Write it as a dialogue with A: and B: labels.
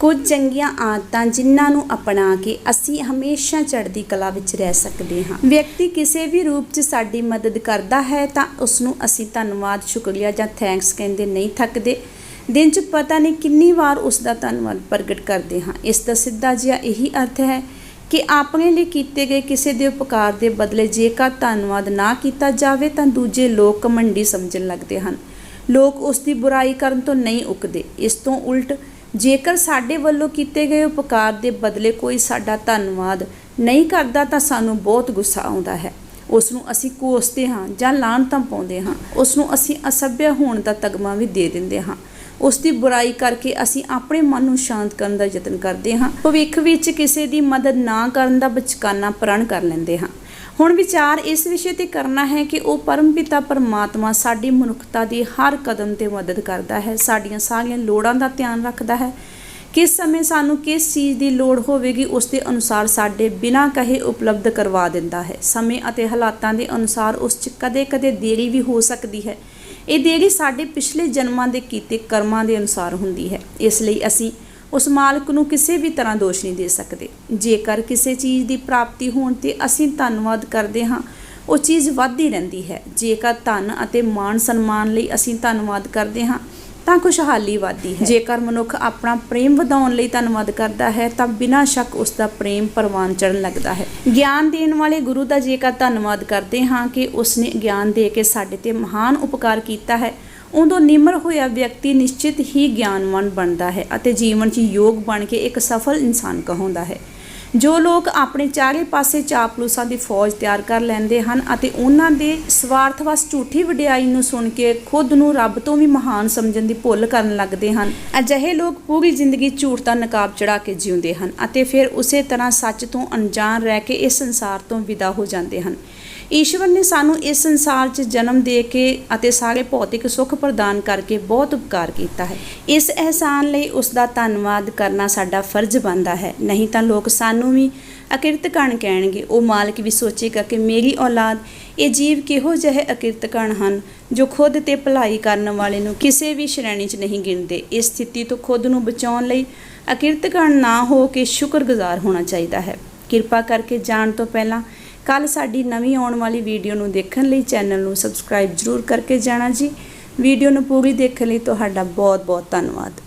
A: ਕੁਝ ਚੰਗੀਆਂ ਆਦਤਾਂ ਜਿਨ੍ਹਾਂ ਨੂੰ ਅਪਣਾ ਕੇ ਅਸੀਂ ਹਮੇਸ਼ਾ ਚੜ੍ਹਦੀ ਕਲਾ ਵਿੱਚ ਰਹਿ ਸਕਦੇ ਹਾਂ। ਵਿਅਕਤੀ ਕਿਸੇ ਵੀ ਰੂਪ 'ਚ ਸਾਡੀ ਮਦਦ ਕਰਦਾ ਹੈ ਤਾਂ ਉਸ ਨੂੰ ਅਸੀਂ ਧੰਨਵਾਦ, ਸ਼ੁਕਰੀਆ ਜਾਂ ਥੈਂਕਸ ਕਹਿੰਦੇ ਨਹੀਂ ਥੱਕਦੇ। ਦਿਨ 'ਚ ਪਤਾ ਨਹੀਂ ਕਿੰਨੀ ਵਾਰ ਉਸ ਦਾ ਧੰਨਵਾਦ ਪ੍ਰਗਟ ਕਰਦੇ ਹਾਂ। ਇਸ ਦਾ ਸਿੱਧਾ ਜਿਹਾ ਇਹੀ ਅਰਥ ਹੈ ਕਿ ਆਪਣੇ ਲਈ ਕੀਤੇ ਗਏ ਕਿਸੇ ਦੇ ਉਪਕਾਰ ਦੇ ਬਦਲੇ ਜੇਕਰ ਧੰਨਵਾਦ ਨਾ ਕੀਤਾ ਜਾਵੇ ਤਾਂ ਦੂਜੇ ਲੋਕ ਕਮੰਡੀ ਸਮਝਣ ਲੱਗਦੇ ਹਨ। ਲੋਕ ਉਸ ਦੀ ਬੁਰਾਈ ਕਰਨ ਤੋਂ ਨਹੀਂ ਉਕਦੇ। ਇਸ ਤੋਂ ਉਲਟ ਜੇਕਰ ਸਾਡੇ ਵੱਲੋਂ ਕੀਤੇ ਗਏ ਉਪਕਾਰ ਦੇ ਬਦਲੇ ਕੋਈ ਸਾਡਾ ਧੰਨਵਾਦ ਨਹੀਂ ਕਰਦਾ ਤਾਂ ਸਾਨੂੰ ਬਹੁਤ ਗੁੱਸਾ ਆਉਂਦਾ ਹੈ। ਉਸ ਨੂੰ ਅਸੀਂ ਕੋਸਦੇ ਹਾਂ ਜਾਂ ਲਾਹਨਤਾਂ ਪਾਉਂਦੇ ਹਾਂ। ਉਸ ਨੂੰ ਅਸੀਂ ਅਸਭ्य ਹੋਣ ਦਾ ਤਗਮਾ ਵੀ ਦੇ ਦਿੰਦੇ ਹਾਂ। ਉਸ ਦੀ ਬੁਰਾਈ ਕਰਕੇ ਅਸੀਂ ਆਪਣੇ ਮਨ ਨੂੰ ਸ਼ਾਂਤ ਕਰਨ ਦਾ ਯਤਨ ਕਰਦੇ ਹਾਂ। ਭਵਿੱਖ ਵਿੱਚ ਕਿਸੇ ਦੀ ਮਦਦ ਨਾ ਕਰਨ ਦਾ ਬਚਕਾਨਾ ਪ੍ਰਣ ਕਰ ਲੈਂਦੇ ਹਾਂ। ਹੁਣ ਵਿਚਾਰ ਇਸ ਵਿਸ਼ੇ ਤੇ ਕਰਨਾ ਹੈ ਕਿ ਉਹ ਪਰਮ ਪਿਤਾ ਪਰਮਾਤਮਾ ਸਾਡੀ ਮਨੁੱਖਤਾ ਦੀ ਹਰ ਕਦਮ ਤੇ ਮਦਦ ਕਰਦਾ ਹੈ, ਸਾਡੀਆਂ ਸਾਰੀਆਂ ਲੋੜਾਂ ਦਾ ਧਿਆਨ ਰੱਖਦਾ ਹੈ। ਕਿਸ ਸਮੇਂ ਸਾਨੂੰ ਕਿਸ ਚੀਜ਼ ਦੀ ਲੋੜ ਹੋਵੇਗੀ, ਉਸ ਦੇ ਅਨੁਸਾਰ ਸਾਡੇ ਬਿਨਾਂ ਕਹੇ ਉਪਲਬਧ ਕਰਵਾ ਦਿੰਦਾ ਹੈ। ਸਮੇਂ ਅਤੇ ਹਾਲਾਤਾਂ ਦੇ ਅਨੁਸਾਰ ਉਸ 'ਚ ਕਦੇ-ਕਦੇ ਦੇਰੀ ਵੀ ਹੋ ਸਕਦੀ ਹੈ। ਇਹ ਦੇਰੀ ਸਾਡੇ ਪਿਛਲੇ ਜਨਮਾਂ ਦੇ ਕੀਤੇ ਕਰਮਾਂ ਦੇ ਅਨੁਸਾਰ ਹੁੰਦੀ ਹੈ। ਇਸ ਲਈ ਅਸੀਂ ਉਸ ਮਾਲਕ ਨੂੰ ਕਿਸੇ ਵੀ ਤਰ੍ਹਾਂ ਦੋਸ਼ ਨਹੀਂ ਦੇ ਸਕਦੇ। ਜੇਕਰ ਕਿਸੇ ਚੀਜ਼ ਦੀ ਪ੍ਰਾਪਤੀ ਹੋਣ ਤੇ ਅਸੀਂ ਧੰਨਵਾਦ ਕਰਦੇ ਹਾਂ, ਉਹ ਚੀਜ਼ ਵੱਧਦੀ ਰਹਿੰਦੀ ਹੈ। ਜੇਕਰ ਧਨ ਅਤੇ ਮਾਣ ਸਨਮਾਨ ਲਈ ਅਸੀਂ ਧੰਨਵਾਦ ਕਰਦੇ ਹਾਂ, ਤਾਂ ਖੁਸ਼ਹਾਲੀ ਵੱਧਦੀ ਹੈ। ਜੇਕਰ ਮਨੁੱਖ ਆਪਣਾ ਪ੍ਰੇਮ ਵਧਾਉਣ ਲਈ ਧੰਨਵਾਦ ਕਰਦਾ ਹੈ, ਤਾਂ ਬਿਨਾਂ ਸ਼ੱਕ ਉਸ ਦਾ ਪ੍ਰੇਮ ਪਰਵਾਨ ਚੜਨ ਲੱਗਦਾ ਹੈ। ਗਿਆਨ ਦੇਣ ਵਾਲੇ ਗੁਰੂ ਦਾ ਜੇਕਰ ਧੰਨਵਾਦ ਕਰਦੇ ਹਾਂ ਕਿ ਉਸ ਨੇ ਗਿਆਨ ਦੇ ਕੇ ਸਾਡੇ ਤੇ ਮਹਾਨ ਉਪਕਾਰ ਕੀਤਾ ਹੈ ਉਦੋਂ ਨਿਮਰ ਹੋਇਆ ਵਿਅਕਤੀ ਨਿਸ਼ਚਿਤ ਹੀ ਗਿਆਨਵਾਨ ਬਣਦਾ ਹੈ ਅਤੇ ਜੀਵਨ 'ਚ ਯੋਗ ਬਣ ਕੇ ਇੱਕ ਸਫਲ ਇਨਸਾਨ ਕਹਾਉਂਦਾ ਹੈ। ਜੋ ਲੋਕ ਆਪਣੇ ਚਾਰੇ ਪਾਸੇ ਚਾਪਲੂਸਾਂ ਦੀ ਫੌਜ ਤਿਆਰ ਕਰ ਲੈਂਦੇ ਹਨ ਅਤੇ ਉਹਨਾਂ ਦੇ ਸਵਾਰਥਵਸ ਝੂਠੀ ਵਡਿਆਈ ਨੂੰ ਸੁਣ ਕੇ ਖੁਦ ਨੂੰ ਰੱਬ ਤੋਂ ਵੀ ਮਹਾਨ ਸਮਝਣ ਦੀ ਭੁੱਲ ਕਰਨ ਲੱਗਦੇ ਹਨ। ਅਜਿਹੇ ਲੋਕ ਪੂਰੀ ਜ਼ਿੰਦਗੀ ਝੂਠ ਦਾ ਨਕਾਬ ਚੜਾ ਕੇ ਜਿਉਂਦੇ ਹਨ ਅਤੇ ਫਿਰ ਉਸੇ ਤਰ੍ਹਾਂ ਸੱਚ ਤੋਂ ਅਣਜਾਣ ਰਹਿ ਕੇ ਇਸ ਸੰਸਾਰ ਤੋਂ ਵਿਦਾ ਹੋ ਜਾਂਦੇ ਹਨ। ਈਸ਼ਵਰ ਨੇ ਸਾਨੂੰ ਇਸ ਸੰਸਾਰ 'ਚ ਜਨਮ ਦੇ ਕੇ ਅਤੇ ਸਾਰੇ ਭੌਤਿਕ ਸੁੱਖ ਪ੍ਰਦਾਨ ਕਰਕੇ ਬਹੁਤ ਉਪਕਾਰ ਕੀਤਾ ਹੈ। ਇਸ ਅਹਿਸਾਨ ਲਈ ਉਸ ਦਾ ਧੰਨਵਾਦ ਕਰਨਾ ਸਾਡਾ ਫਰਜ਼ ਬਣਦਾ ਹੈ। ਨਹੀਂ ਤਾਂ ਲੋਕ ਸਾਨੂੰ ਵੀ ਅਕਿਰਤ ਕਣ ਕਹਿਣਗੇ। ਉਹ ਮਾਲਕ ਵੀ ਸੋਚੇਗਾ ਕਿ ਮੇਰੀ ਔਲਾਦ ਇਹ ਜੀਵ ਕਿਹੋ ਜਿਹੇ ਅਕਿਰਤ ਕਣ ਹਨ ਜੋ ਖੁਦ ਤੇ ਭਲਾਈ ਕਰਨ ਵਾਲੇ ਨੂੰ ਕਿਸੇ ਵੀ ਸ਼੍ਰੇਣੀ 'ਚ ਨਹੀਂ ਗਿਣਦੇ। ਇਸ ਸਥਿਤੀ ਤੋਂ ਖੁਦ ਨੂੰ ਬਚਾਉਣ ਲਈ ਅਕਿਰਤ ਕਣ ਨਾ ਹੋ ਕੇ ਸ਼ੁਕਰਗੁਜ਼ਾਰ ਹੋਣਾ ਚਾਹੀਦਾ ਹੈ। ਕਿਰਪਾ ਕਰਕੇ ਜਾਣ ਤੋਂ ਪਹਿਲਾਂ ਕੱਲ ਸਾਡੀ ਨਵੀਂ ਆਉਣ ਵਾਲੀ ਵੀਡੀਓ ਨੂੰ ਦੇਖਣ ਲਈ ਚੈਨਲ ਨੂੰ ਸਬਸਕ੍ਰਾਈਬ ਜ਼ਰੂਰ ਕਰਕੇ ਜਾਣਾ ਜੀ। ਵੀਡੀਓ ਨੂੰ ਪੂਰੀ ਦੇਖਣ ਲਈ ਤੁਹਾਡਾ ਬਹੁਤ ਬਹੁਤ ਧੰਨਵਾਦ।